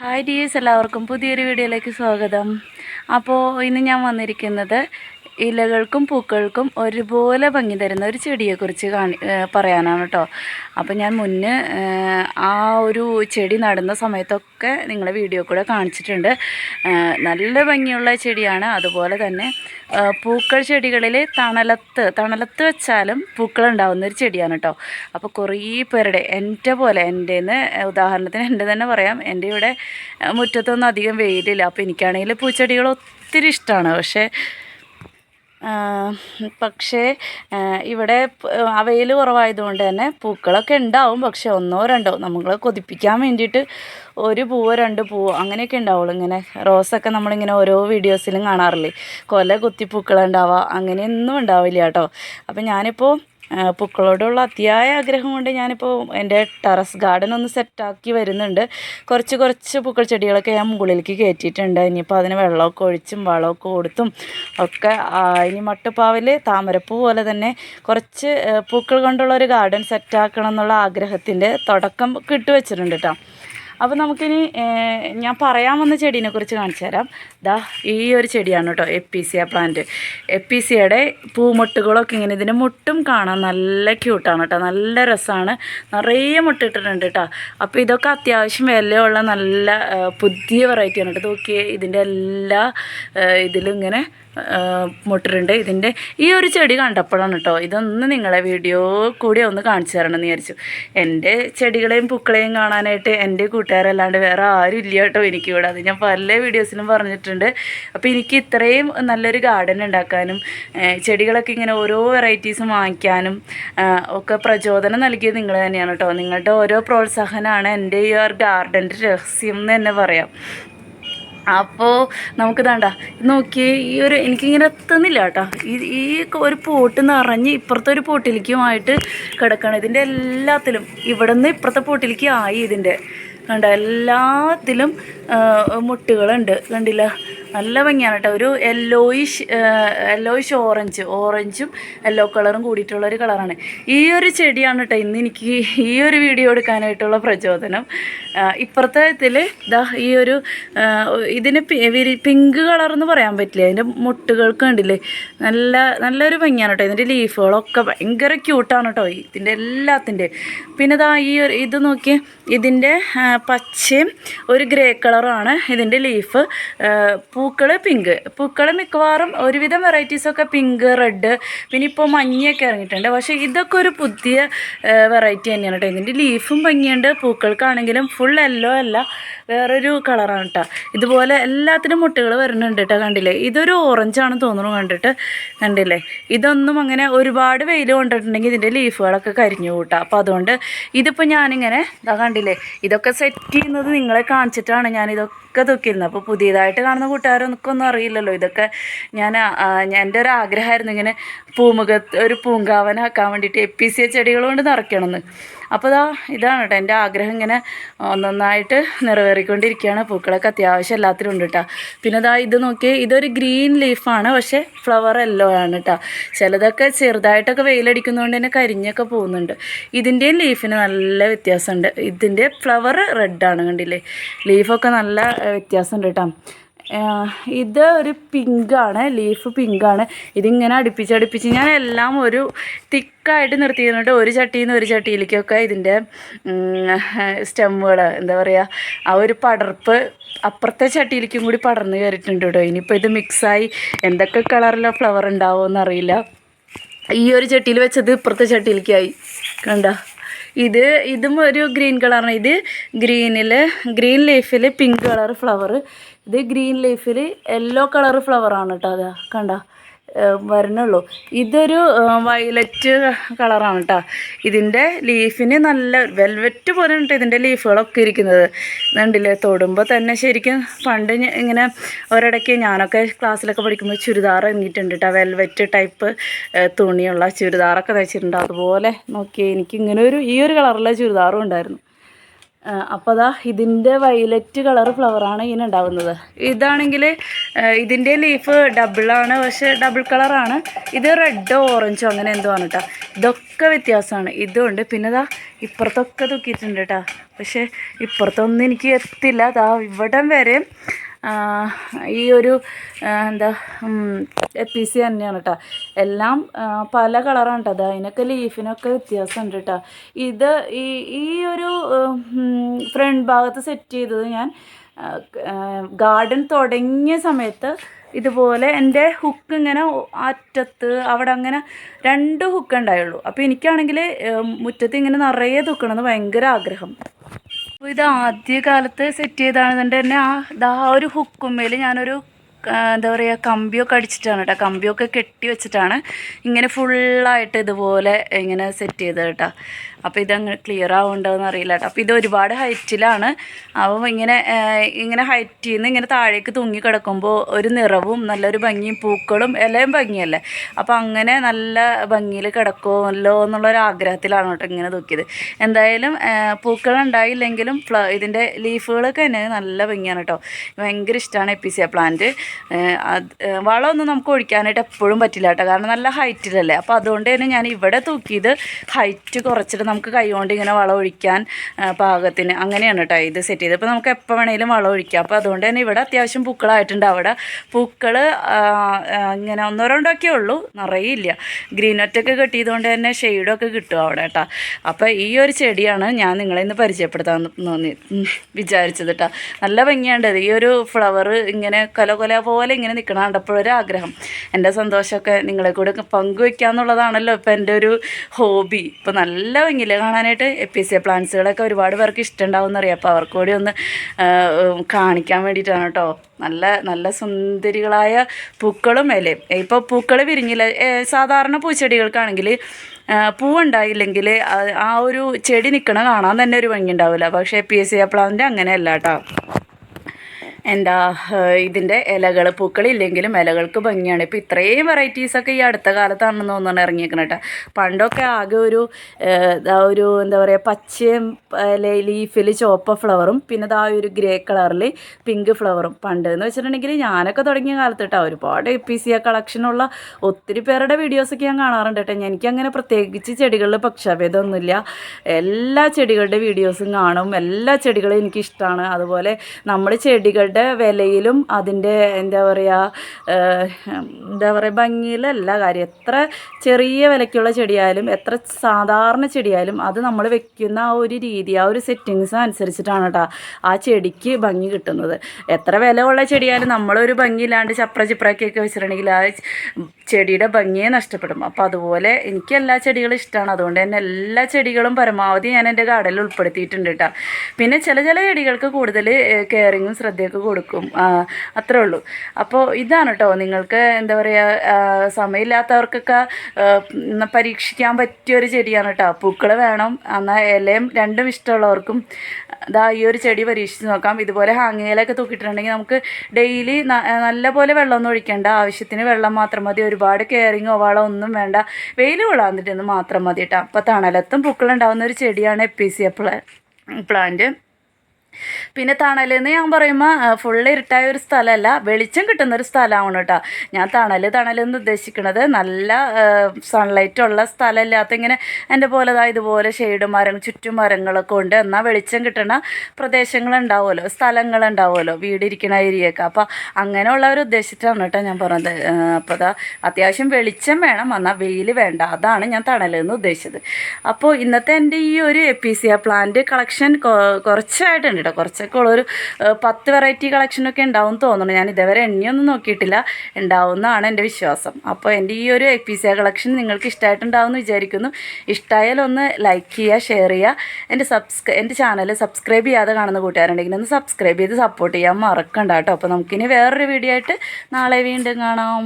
Hi dears എല്ലാവർക്കും പുതിയൊരു വീഡിയോയിലേക്ക് സ്വാഗതം. അപ്പോൾ ഇന്ന് ഞാൻ വന്നിരിക്കുന്നത് ഇലകൾക്കും പൂക്കൾക്കും ഒരുപോലെ ഭംഗി തരുന്ന ഒരു ചെടിയെക്കുറിച്ച് കാണി പറയാനാണ് കേട്ടോ. അപ്പോൾ ഞാൻ മുന്നേ ആ ഒരു ചെടി നടുന്ന സമയത്തൊക്കെ നിങ്ങളെ വീഡിയോ കൂടെ കാണിച്ചിട്ടുണ്ട്. നല്ല ഭംഗിയുള്ള ചെടിയാണ്. അതുപോലെ തന്നെ പൂക്കൾ ചെടികളിൽ തണലത്ത് തണലത്ത് വെച്ചാലും പൂക്കൾ ഉണ്ടാവുന്ന ഒരു ചെടിയാണ് കേട്ടോ അപ്പോൾ കുറേ പേരുടെ എന്റെ പോലെ എന്റെന്ന് ഉദാഹരണത്തിന് എന്റെ തന്നെ പറയാം എന്റെ ഇവിടെ മുറ്റത്തൊന്നും അധികം വെയിലില്ല. അപ്പോൾ എനിക്കാണെങ്കിൽ പൂച്ചെടികൾ ഒത്തിരി ഇഷ്ടമാണ് പക്ഷേ പക്ഷേ ഇവിടെ അവയിൽ കുറവായതുകൊണ്ട് തന്നെ പൂക്കളൊക്കെ ഉണ്ടാവും. പക്ഷേ ഒന്നോ രണ്ടോ നമ്മൾ കൊതിപ്പിക്കാൻ വേണ്ടിയിട്ട് ഒരു പൂവോ രണ്ട് പൂവോ അങ്ങനെയൊക്കെ ഉണ്ടാവുള്ളൂ. ഇങ്ങനെ റോസൊക്കെ നമ്മളിങ്ങനെ ഓരോ വീഡിയോസിലും കാണാറില്ലേ? കൊല കുത്തിപ്പൂക്കളുണ്ടാവുക അങ്ങനെയൊന്നും ഉണ്ടാവില്ല കേട്ടോ. അപ്പം ഞാനിപ്പോൾ പൂക്കളോടുള്ള അതിയായ ആഗ്രഹം കൊണ്ട് ഞാനിപ്പോൾ എന്റെ ടെറസ് ഗാർഡൻ ഒന്ന് സെറ്റാക്കി വരുന്നുണ്ട്. കുറച്ച് കുറച്ച് പൂക്കൾ ചെടികളൊക്കെ ഞാൻ മുകളിലേക്ക് കയറ്റിയിട്ടുണ്ട്. ഇനിയിപ്പോൾ അതിന് വെള്ളമൊക്കെ ഒഴിച്ചും വളമൊക്കെ കൊടുത്തും ഒക്കെ ഇനി മട്ടുപ്പാവിൽ താമരപ്പൂ പോലെ തന്നെ കുറച്ച് പൂക്കൾ കൊണ്ടുള്ള ഒരു ഗാർഡൻ സെറ്റാക്കണം എന്നുള്ള ആഗ്രഹത്തിന്റെ തുടക്കം കിട്ടുവച്ചിട്ടുണ്ട് കേട്ടോ. അപ്പോൾ നമുക്കിനി ഞാൻ പറയാൻ വന്ന ചെടീനെ കുറിച്ച് കാണിച്ചു തരാം. ദാ ഈ ഒരു ചെടിയാണ് കേട്ടോ എപ്പീസിയ പ്ലാന്റ് എപ്പീസിയയുടെ പൂമൊട്ടുകളൊക്കെ ഇങ്ങനെ ഇതിന്റെ മുട്ടും കാണാൻ നല്ല ക്യൂട്ടാണ് കേട്ടോ നല്ല രസമാണ് നിറയെ മുട്ടിട്ടിട്ടുണ്ട് കേട്ടോ. അപ്പോൾ ഇതൊക്കെ അത്യാവശ്യം വിലയുള്ള നല്ല പുതിയ വെറൈറ്റിയാണ് കേട്ടോ. നോക്കിയേ ഇതിന്റെ എല്ലാ ഇതിലും ഇങ്ങനെ മുട്ടിട്ടുണ്ട്. ഇതിന്റെ ഈ ഒരു ചെടി കണ്ടപ്പോഴാണ് കേട്ടോ ഇതൊന്ന് നിങ്ങളെ വീഡിയോ കൂടി ഒന്ന് കാണിച്ചു തരണം എന്ന് വിചാരിച്ചു. എന്റെ ചെടികളെയും പൂക്കളെയും കാണാനായിട്ട് എന്റെ കൂട്ടുകാരല്ലാണ്ട് വേറെ ആരും ഇല്ല കേട്ടോ എനിക്കിവിടെ. അത് ഞാൻ പല വീഡിയോസിലും പറഞ്ഞിട്ടുണ്ട്. അപ്പോൾ എനിക്ക് ഇത്രയും നല്ലൊരു ഗാർഡൻ ഉണ്ടാക്കാനും ചെടികളൊക്കെ ഇങ്ങനെ ഓരോ വെറൈറ്റീസും വാങ്ങിക്കാനും ഒക്കെ പ്രചോദനം നൽകിയത് നിങ്ങൾ തന്നെയാണ് കേട്ടോ. നിങ്ങളുടെ ഓരോ പ്രോത്സാഹനമാണ് എന്റെ ഈ ഒരു ഗാർഡന്റെ രഹസ്യം എന്ന് തന്നെ പറയാം. അപ്പോൾ നമുക്ക് വേണ്ട നോക്കിയേ ഈ ഒരു എനിക്കിങ്ങനെ എത്തുന്നില്ല കേട്ടോ. ഈ ഈ ഒരു പോട്ട് നിറഞ്ഞ് ഇപ്പുറത്തെ ഒരു പോട്ടിലേക്കുമായിട്ട് കിടക്കണം. ഇതിന്റെ എല്ലാത്തിലും ഇവിടെ നിന്ന് ഇപ്പുറത്തെ പോട്ടിലേക്ക് ആയി ഇതിന്റെ. കണ്ട എല്ലാത്തിലും മുട്ടുകളുണ്ട്. കണ്ടില്ല? നല്ല ഭംഗിയാണ് കേട്ടോ. ഒരു യെല്ലോയിഷ് യെല്ലോയിഷ് ഓറഞ്ച് ഓറഞ്ചും യെല്ലോ കളറും കൂടിയിട്ടുള്ള ഒരു കളറാണ് ഈ ഒരു ചെടിയാണ് കേട്ടോ ഇന്ന് എനിക്ക് ഈ ഒരു വീഡിയോ എടുക്കാനായിട്ടുള്ള പ്രചോദനം. ഇപ്പുറത്തെ ഇതിൽ ഇതാ ഈ ഒരു ഇതിന് പിങ്ക് കളർ എന്ന് പറയാൻ പറ്റില്ല? അതിന്റെ മുട്ടുകൾക്ക് കണ്ടില്ലേ? നല്ല നല്ലൊരു ഭംഗിയാണ് കേട്ടോ. ഇതിന്റെ ലീഫുകളൊക്കെ ഭയങ്കര ക്യൂട്ടാണ് കേട്ടോ. ഇതിന്റെ എല്ലാത്തിന്റെ പിന്നെ ഇതാ ഈ ഒരു ഇത് നോക്കിയേ. ഇതിന്റെ പച്ചയും ഒരു ഗ്രേ കളറുമാണ് ഇതിന്റെ ലീഫ്. പൂക്കൾ പിങ്ക്. പൂക്കൾ മിക്കവാറും ഒരുവിധം വെറൈറ്റീസൊക്കെ പിങ്ക് റെഡ് പിന്നെ ഇപ്പോൾ മഞ്ഞയൊക്കെ ഇറങ്ങിയിട്ടുണ്ട്. പക്ഷേ ഇതൊക്കെ ഒരു പുതിയ വെറൈറ്റി തന്നെയാണ് കേട്ടോ. ഇതിന്റെ ലീഫും ഭംഗിയുണ്ട്. പൂക്കൾക്കാണെങ്കിലും ഫുൾ യെല്ലോ അല്ല. വേറൊരു കളറാണ് കേട്ടോ. ഇതുപോലെ എല്ലാത്തിനും മുട്ടകൾ വരുന്നുണ്ട് കേട്ടോ കണ്ടില്ലേ? ഇതൊരു ഓറഞ്ചാണ് തോന്നുന്നു കണ്ടിട്ട്. കണ്ടില്ലേ? ഇതൊന്നും അങ്ങനെ ഒരുപാട് വെയിൽ കൊണ്ടിട്ടുണ്ടെങ്കിൽ ഇതിന്റെ ലീഫുകളൊക്കെ കരിഞ്ഞു കൂട്ടാം. അപ്പോൾ അതുകൊണ്ട് ഇതിപ്പോൾ ഞാനിങ്ങനെ ഇതാ കണ്ടില്ലേ? ഇതൊക്കെ സെറ്റ് ചെയ്യുന്നത് നിങ്ങളെ കാണിച്ചിട്ടാണ് ഞാൻ ഇതൊക്കെ തൂക്കിയിരുന്നു അപ്പോൾ പുതിയതായിട്ട് കാണുന്ന കൂട്ടുകാരൊന്നും അറിയില്ലല്ലോ. ഇതൊക്കെ ഞാൻ എന്റെ ഒരു ആഗ്രഹമായിരുന്നു ഇങ്ങനെ പൂമുഖത്ത് ഒരു പൂങ്കാവനാക്കാൻ വേണ്ടിയിട്ട് എ പി സി ചെടികൾ കൊണ്ട് നിറയ്ക്കണമെന്ന്. അപ്പോൾ ഇതാ ഇതാണ് കേട്ടോ എന്റെ ആഗ്രഹം ഇങ്ങനെ ഒന്നൊന്നായിട്ട് നിറവേറിക്കൊണ്ടിരിക്കുകയാണ്. പൂക്കളൊക്കെ അത്യാവശ്യം എല്ലാത്തിലും ഉണ്ട് കേട്ടോ. പിന്നെ ഇതാ ഇത് നോക്കിയേ ഇതൊരു ഗ്രീൻ ലീഫാണ് പക്ഷേ ഫ്ലവർ യെല്ലോ ആണ് കേട്ടോ. ചിലതൊക്കെ ചെറുതായിട്ടൊക്കെ വെയിലടിക്കുന്നതുകൊണ്ട് തന്നെ കരിഞ്ഞൊക്കെ പോകുന്നുണ്ട്. ഇതിന്റെയും ലീഫിന് നല്ല വ്യത്യാസമുണ്ട്. ഇതിന്റെ ഫ്ലവർ റെഡാണ് കണ്ടില്ലേ? ലീഫൊക്കെ നല്ല വ്യത്യാസമുണ്ട് കേട്ടോ. ആഹ് ഇത് ഒരു പിങ്കാണ് ലീഫ് പിങ്കാണ്. ഇതിങ്ങനെ അടുപ്പിച്ച് അടുപ്പിച്ച് ഞാൻ എല്ലാം ഒരു തിക്കായിട്ട് നിർത്തിയിരുന്നിട്ട് ഒരു ചട്ടിയിൽ നിന്ന് ഒരു ചട്ടിയിലേക്കൊക്കെ ഇതിന്റെ സ്റ്റെമ്മുകൾ എന്താ പറയുക ആ ഒരു പടർപ്പ് അപ്പുറത്തെ ചട്ടിയിലേക്കും കൂടി പടർന്ന് കയറിയിട്ടുണ്ട് കേട്ടോ. ഇനിയിപ്പോൾ ഇത് മിക്സായി എന്തൊക്കെ കളറിലെ ഫ്ലവർ ഉണ്ടാവുമോ എന്നറിയില്ല ഈ ഒരു ചട്ടിയിൽ വെച്ചത് ഇപ്പുറത്തെ ചട്ടിയിലേക്കായി. കണ്ട? ഇത് ഇതും ഒരു ഗ്രീൻ കളറാണ്. ഇത് ഗ്രീനിൽ ഗ്രീൻ ലീഫിൽ പിങ്ക് കളർ ഫ്ലവർ ഇത് ഗ്രീൻ ലീഫിൽ യെല്ലോ കളർ ഫ്ലവറാണ് കേട്ടോ അതാ. കണ്ട? വരണുള്ളൂ. ഇതൊരു വയലറ്റ് കളറാണ് കേട്ടോ ഇതിന്റെ ലീഫിന് നല്ല വെൽവെറ്റ് പോലെ ഉണ്ട് ഇതിന്റെ ലീഫുകളൊക്കെ ഇരിക്കുന്നത്. കണ്ടില്ലേ? തൊടുമ്പോൾ തന്നെ ശരിക്കും പണ്ട് ഇങ്ങനെ ഒരിടയ്ക്ക് ഞാനൊക്കെ ക്ലാസ്സിലൊക്കെ പഠിക്കുമ്പോൾ ചുരിദാർ ഇറങ്ങിയിട്ടുണ്ട് കേട്ടോ വെൽവെറ്റ് ടൈപ്പ് തുണിയുള്ള ചുരിദാറൊക്കെ തയ്ച്ചിട്ടുണ്ട്. അതുപോലെ നോക്കിയേ എനിക്ക് ഇങ്ങനെ ഒരു ഈ ഒരു കളറിലെ ചുരിദാറും ഉണ്ടായിരുന്നു. അപ്പോൾ അതാ ഇതിന്റെ വയലറ്റ് കളർ ഫ്ലവറാണ് ഇതിന് ഉണ്ടാവുന്നത്. ഇതാണെങ്കിൽ ഇതിന്റെ ലീഫ് ഡബിളാണ് പക്ഷേ ഡബിൾ കളറാണ് ഇത് റെഡോ ഓറഞ്ചോ അങ്ങനെ എന്തോ ആണ് കേട്ടോ ഇതൊക്കെ വ്യത്യാസമാണ്. ഇതുണ്ട്. പിന്നെ ഇതാ ഇപ്പുറത്തൊക്കെ തൂക്കിയിട്ടുണ്ട് കേട്ടോ പക്ഷേ ഇപ്പുറത്തൊന്നും എനിക്ക് എത്തില്ല. അതാ ഇവിടം വരെ ഈ ഒരു എന്താ പി സി തന്നെയാണ് കേട്ടോ എല്ലാം പല കളറാണ് കേട്ടോ അത് അതിനൊക്കെ ലീഫിനൊക്കെ വ്യത്യാസമുണ്ട് കേട്ടോ ഇത് ഈ ഈ ഒരു ഫ്രണ്ട് ഭാഗത്ത് സെറ്റ് ചെയ്തത് ഞാൻ ഗാർഡൻ തുടങ്ങിയ സമയത്ത് ഇതുപോലെ എന്റെ ഹുക്ക് ഇങ്ങനെ അറ്റത്ത് അവിടെ അങ്ങനെ രണ്ട് ഹുക്ക് ഉണ്ടായുള്ളൂ. അപ്പോൾ എനിക്കാണെങ്കിൽ മുറ്റത്ത് ഇങ്ങനെ നിറയെ തൂക്കണമെന്ന് ഭയങ്കര ആഗ്രഹം. അപ്പോൾ ഇത് ആദ്യ കാലത്ത് സെറ്റ് ചെയ്താണെന്നുണ്ട് തന്നെ ആ ആ ഒരു ഹുക്കുമ്മേൽ ഞാനൊരു എന്താ പറയുക കമ്പിയൊക്കെ അടിച്ചിട്ടാണ് കേട്ടോ കമ്പിയൊക്കെ കെട്ടി വെച്ചിട്ടാണ് ഇങ്ങനെ ഫുള്ളായിട്ട് ഇതുപോലെ ഇങ്ങനെ സെറ്റ് ചെയ്തത് കേട്ടോ അപ്പോൾ ഇതങ്ങ് ക്ലിയർ ആവുന്നുണ്ടോയെന്ന് അറിയില്ല കേട്ടോ. അപ്പോൾ ഇത് ഒരുപാട് ഹൈറ്റിലാണ്. അപ്പം ഇങ്ങനെ ഇങ്ങനെ ഹൈറ്റിൽ നിന്ന് ഇങ്ങനെ താഴേക്ക് തൂങ്ങി കിടക്കുമ്പോൾ ഒരു നിറവും നല്ലൊരു ഭംഗിയും പൂക്കളും എല്ലാം ഭംഗിയല്ലേ? അപ്പോൾ അങ്ങനെ നല്ല ഭംഗിയിൽ കിടക്കുമല്ലോ എന്നുള്ളൊരു ആഗ്രഹത്തിലാണ് കേട്ടോ ഇങ്ങനെ തൂക്കിയത്. എന്തായാലും പൂക്കൾ ഉണ്ടായില്ലെങ്കിലും ഫ്ല ഇതിന്റെ ലീഫുകളൊക്കെ തന്നെ നല്ല ഭംഗിയാണ് കേട്ടോ. ഭയങ്കര ഇഷ്ടമാണ് എപ്പിസിയ പ്ലാന്റ്. അത് വളമൊന്നും നമുക്ക് ഒഴിക്കാനായിട്ട് എപ്പോഴും പറ്റില്ല കേട്ടോ. കാരണം നല്ല ഹൈറ്റിലല്ലേ? അപ്പോൾ അതുകൊണ്ട് തന്നെ ഞാൻ ഇവിടെ തൂക്കിയത് ഹൈറ്റ് കുറച്ചിട്ട് നമുക്ക് കൈകൊണ്ട് ഇങ്ങനെ വളം ഒഴിക്കാൻ പാകത്തിന് അങ്ങനെയാണ് കേട്ടോ ഇത് സെറ്റ് ചെയ്ത് അപ്പോൾ നമുക്ക് എപ്പോൾ വേണേലും വളം ഒഴിക്കാം. അപ്പോൾ അതുകൊണ്ട് തന്നെ ഇവിടെ അത്യാവശ്യം പൂക്കളായിട്ടുണ്ട് അവിടെ. പൂക്കൾ ഇങ്ങനെ ഒന്നോ രണ്ടൊക്കെ ഉള്ളൂ. നിറയില്ല ഗ്രീൻ ഒറ്റൊക്കെ കിട്ടിയതുകൊണ്ട് തന്നെ ഷെയ്ഡൊക്കെ കിട്ടും അവിടെ കേട്ടോ അപ്പോൾ ഈ ഒരു ചെടിയാണ് ഞാൻ നിങ്ങളെ ഇന്ന് പരിചയപ്പെടുത്താൻ തോന്നി വിചാരിച്ചത് കേട്ടോ നല്ല ഭംഗിയുണ്ട് ഈ ഒരു ഫ്ലവർ ഇങ്ങനെ കൊല കൊല പോലെ ഇങ്ങനെ നിൽക്കണം കണ്ടപ്പോഴൊരു ആഗ്രഹം. എന്റെ സന്തോഷമൊക്കെ നിങ്ങളെ കൂടെ പങ്കുവെക്കുക എന്നുള്ളതാണല്ലോ ഇപ്പം എന്റെ ഒരു ഹോബി ഇപ്പോൾ നല്ല ഭംഗിയില്ലേ കാണാനായിട്ട് എപ്പിസിയ പ്ലാന്റ്സുകളൊക്കെ ഒരുപാട് പേർക്ക് ഇഷ്ടമുണ്ടാവും എന്നറിയാം അപ്പോൾ അവർക്ക് കൂടി ഒന്ന് കാണിക്കാൻ വേണ്ടിയിട്ടാണ് കേട്ടോ. നല്ല നല്ല സുന്ദരികളായ പൂക്കളും ഇലയും. ഇപ്പോൾ പൂക്കൾ വിരിഞ്ഞില്ല. സാധാരണ പൂച്ചെടികൾക്കാണെങ്കിൽ പൂവുണ്ടായില്ലെങ്കിൽ ആ ഒരു ചെടി നിൽക്കണ കാണാൻ തന്നെ ഒരു ഭംഗി ഉണ്ടാവില്ല. പക്ഷേ സി പ്ലാന്റ് അങ്ങനെയല്ല കേട്ടോ. എന്താ ഇതിന്റെ ഇലകൾ പൂക്കളില്ലെങ്കിലും ഇലകൾക്ക് ഭംഗിയാണ്. ഇപ്പോൾ ഇത്രയും വെറൈറ്റീസൊക്കെ ഈ അടുത്ത കാലത്താണെന്ന് തോന്നുന്നു ഇറങ്ങിയേക്കണം കേട്ടോ. പണ്ടൊക്കെ ആകെ ഒരു ഒരു എന്താ പറയുക പച്ചയും ലീഫിൽ ചുവപ്പ ഫ്ലവറും പിന്നെ ദാ ഒരു ഗ്രേ കളറിൽ പിങ്ക് ഫ്ലവറും പണ്ട് എന്ന് വെച്ചിട്ടുണ്ടെങ്കിൽ ഞാനൊക്കെ തുടങ്ങിയ കാലത്ത് കേട്ടോ ഒരുപാട് പി സി കളക്ഷനുള്ള ഒത്തിരി പേരുടെ വീഡിയോസൊക്കെ ഞാൻ കാണാറുണ്ട് കേട്ടോ. എനിക്കങ്ങനെ പ്രത്യേകിച്ച് ചെടികളിൽ പക്ഷാഭേദമൊന്നുമില്ല. എല്ലാ ചെടികളുടെ വീഡിയോസും കാണും. എല്ലാ ചെടികളും എനിക്കിഷ്ടമാണ് അതുപോലെ നമ്മൾ ചെടികളുടെ വിലയിലും അതിന്റെ എന്താ പറയുക എന്താ പറയുക ഭംഗിയിലല്ല കാര്യം. എത്ര ചെറിയ വിലയ്ക്കുള്ള ചെടിയായാലും എത്ര സാധാരണ ചെടിയായാലും അത് നമ്മൾ വെക്കുന്ന ആ ഒരു രീതി ആ ഒരു സെറ്റിങ്സ് അനുസരിച്ചിട്ടാണ് കേട്ടോ ആ ചെടിക്ക് ഭംഗി കിട്ടുന്നത്. എത്ര വില ഉള്ള ചെടിയായാലും നമ്മളൊരു ഭംഗിയില്ലാണ്ട് ചപ്ര ചിപ്രക്കൊക്കെ വെച്ചിട്ടുണ്ടെങ്കിൽ ആ ചെടിയുടെ ഭംഗിയെ നഷ്ടപ്പെടും. അപ്പോൾ അതുപോലെ എനിക്ക് എല്ലാ ചെടികളും ഇഷ്ടമാണ്. അതുകൊണ്ട് തന്നെ എല്ലാ ചെടികളും പരമാവധി ഞാൻ എന്റെ ഗാർഡനിൽ ഉൾപ്പെടുത്തിയിട്ടുണ്ട് കേട്ടോ. പിന്നെ ചില ചില ചെടികൾക്ക് കൂടുതൽ കെയറിങ്ങും ശ്രദ്ധയൊക്കെ കൊടുക്കും. അത്രേ ഉള്ളൂ. അപ്പോൾ ഇതാണ് കേട്ടോ നിങ്ങൾക്ക് എന്താ പറയുക സമയമില്ലാത്തവർക്കൊക്കെ പരീക്ഷിക്കാൻ പറ്റിയ ഒരു ചെടിയാണ് കേട്ടോ പൂക്കൾ വേണം. എന്നാൽ ഇലയും രണ്ടും ഇഷ്ടമുള്ളവർക്കും ഇതാ ഈ ഒരു ചെടി പരീക്ഷിച്ച് നോക്കാം. ഇതുപോലെ ഹാങ്ങയിലൊക്കെ തൂക്കിയിട്ടുണ്ടെങ്കിൽ നമുക്ക് ഡെയിലി നല്ലപോലെ വെള്ളമൊന്നും ഒഴിക്കേണ്ട. ആവശ്യത്തിന് വെള്ളം മാത്രം മതി. ഒരുപാട് കെയറിങ്ങോ വളമോ ഒന്നും വേണ്ട. വെയിൽ കൊള്ളാന്നിട്ടെന്ന് മാത്രം മതി കേട്ടോ അപ്പോൾ തണലത്തും പൂക്കളുണ്ടാവുന്ന ഒരു ചെടിയാണ് എപ്പീസിയ പ്ലാ പ്ലാന്റ്. പിന്നെ തണലെന്ന് ഞാൻ പറയുമ്പോൾ ഫുൾ ഇരുട്ടായ ഒരു സ്ഥലമല്ല വെളിച്ചം കിട്ടുന്ന ഒരു സ്ഥലമാണ് കേട്ടോ ഞാൻ തണൽ തണലെന്ന് ഉദ്ദേശിക്കുന്നത് നല്ല സൺലൈറ്റ് ഉള്ള സ്ഥലമില്ലാത്ത ഇങ്ങനെ എന്റെ പോലെതാ ഇതുപോലെ ഷെയ്ഡ് മരം ചുറ്റും മരങ്ങളൊക്കെ ഉണ്ട്. എന്നാൽ വെളിച്ചം കിട്ടുന്ന പ്രദേശങ്ങളുണ്ടാവുമല്ലോ സ്ഥലങ്ങളുണ്ടാവുമല്ലോ വീടിരിക്കുന്ന ഏരിയയൊക്കെ അപ്പോൾ അങ്ങനെയുള്ള ഒരു ഉദ്ദേശിച്ചാണ് കേട്ടോ ഞാൻ പറഞ്ഞത്. അപ്പോൾ അതാ അത്യാവശ്യം വെളിച്ചം വേണം എന്നാൽ വെയിൽ വേണ്ട. അതാണ് ഞാൻ തണലെന്ന് ഉദ്ദേശിച്ചത്. അപ്പോൾ ഇന്നത്തെ എന്റെ ഈ ഒരു എ പി സി ആ പ്ലാന്റ് കളക്ഷൻ കുറച്ചായിട്ടുണ്ട് കേട്ടോ കുറച്ചൊക്കെ ഏഹ്, പത്ത് വെറൈറ്റി കളക്ഷനൊക്കെ ഉണ്ടാവും തോന്നുന്നു. ഞാൻ ഇതുവരെ എണ്ണിയൊന്നും നോക്കിയിട്ടില്ല. ഉണ്ടാവുമെന്നാണ് എന്റെ വിശ്വാസം. അപ്പോൾ എന്റെ ഈ ഒരു എപ്പിസിയ കളക്ഷൻ നിങ്ങൾക്ക് ഇഷ്ടമായിട്ടുണ്ടാവുമെന്ന് വിചാരിക്കുന്നു. ഇഷ്ടമായാൽ ഒന്ന് ലൈക്ക് ചെയ്യുക ഷെയർ ചെയ്യുക. എന്റെ സബ്സ്ക്രൈ എന്റെ ചാനൽ സബ്സ്ക്രൈബ് ചെയ്യാതെ കാണുന്ന കൂട്ടുകാരുണ്ടെങ്കിൽ ഒന്ന് സബ്സ്ക്രൈബ് ചെയ്ത് സപ്പോർട്ട് ചെയ്യാൻ മറക്കണ്ട കേട്ടോ. അപ്പോൾ നമുക്കിനി വേറൊരു വീഡിയോ ആയിട്ട് നാളെ വീണ്ടും കാണാം.